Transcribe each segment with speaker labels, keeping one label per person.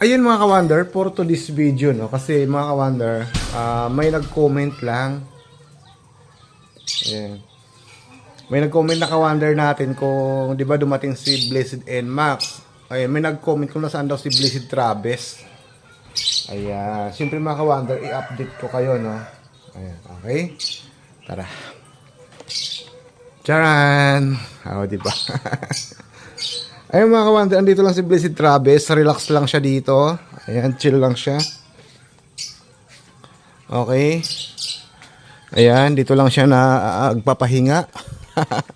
Speaker 1: ayun mga ka-wonder, for to this video, no? Kasi mga ka-wonder, ah, may nag-comment lang. Ayan. May nag-comment na ka-wonder natin kung, di ba dumating si Blessed and Max. Ayan, may nag-comment kung nasaan daw si Blessed Travis. Ayan. Siyempre mga ka-wonder, i-update ko kayo, no? Ayan, okay? Tara. Charan! Oo, di ba? Ayun mga ka-wonder, andito lang si Blessed Travis. Relax lang siya dito. Ayan, chill lang siya. Okay. Ayan, dito lang siya na ah, nagpapahinga.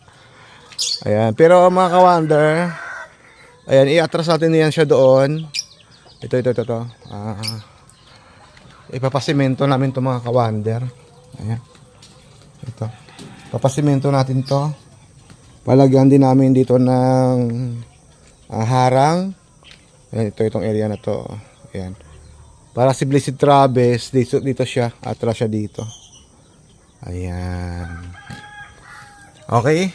Speaker 1: ayan, pero mga ka-wonder, ayan, i-atras natin yan siya doon. Ito, ito, ito, ito. Ah, ipapasimento namin to mga ka-wonder. Ayan. Ito. Papasimento natin to. Palagyan din namin dito ng ah, harang. Ayan, ito, itong area na to. Ayan. Para si Blessed Travis, dito, dito siya. Atras siya dito. Ayan. Okay.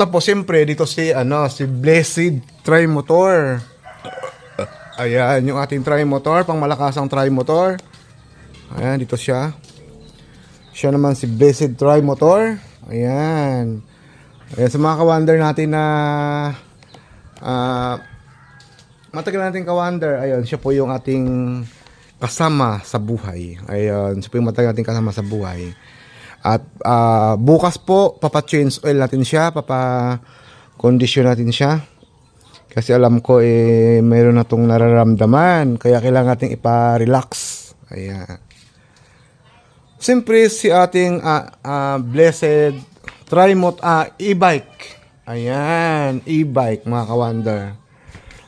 Speaker 1: Tapos, siyempre, dito si, ano, si Blessed Trimotor. Ayan, yung ating trimotor, pang malakasang trimotor. Ayan, dito siya. Siya naman si Blessed Trimotor. Ayan. Ayan, sa mga ka-wonder natin na ah matagal natin ka-wonder. Ayun, siya po yung ating kasama sa buhay. Ayun, siya po yung matagal natin kasama sa buhay. At ah, bukas po, papa-change oil natin siya, papa-condition natin siya. Kasi alam ko eh mayroon na tong nararamdaman, kaya kailangan nating ipa-relax. Ayan. Siyempre si ating ah, ah, blessed Trimot ah, e-bike. Ayan, e-bike mga ka-wonder.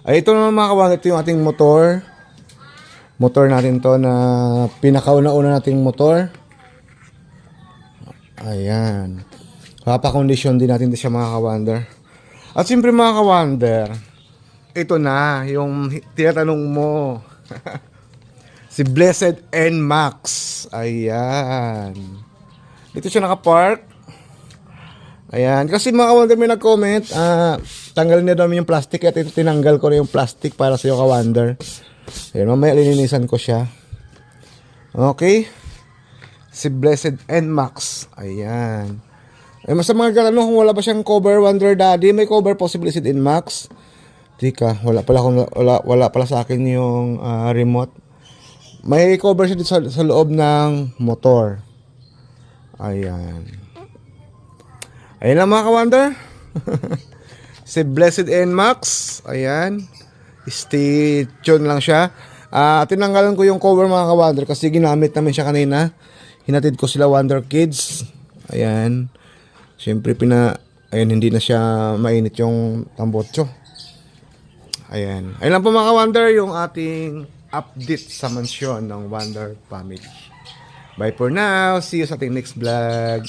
Speaker 1: Ay ito naman mga ka-wonder, ito yung ating motor. Motor natin to na pinakauna-una nating motor. Ayan. Papakondisyon din natin to siya mga ka-wonder. At siyempre mga ka-wonder, ito na yung tinatanong mo. si Blessed and Max. Ayan. Dito siya nakapark. Ayan. Kasi mga ka-wonder may nag-comment, ah, tanggalin na daw yung plastic at tinanggal ko na yung plastic para sa iyo ka-wonder. Ayan, mamaya lininisan ko siya. Okay. Si Blessed and Max. Ayan. Ay, mas mga katanong kung wala ba siyang cover Wonder Daddy, may cover po si Blessed and Max. Tika, wala pala akong, wala, wala pala sa akin yung ah, remote. May cover siya dito sa, sa loob ng motor. Ayan. Ayan lang mga ka-wonder. si Blessed and Max. Ayan. Stay tuned lang siya. Ah, tinanggalan ko yung cover mga ka-wonder kasi ginamit namin siya kanina. Hinatid ko sila Wonder Kids. Ayan. Siyempre pina ayan hindi na siya mainit yung tambotso. Ayan. Ayun lang po mga ka-wonder yung ating update sa mansyon ng Wonder Family. Bye for now. See you sa ating next vlog.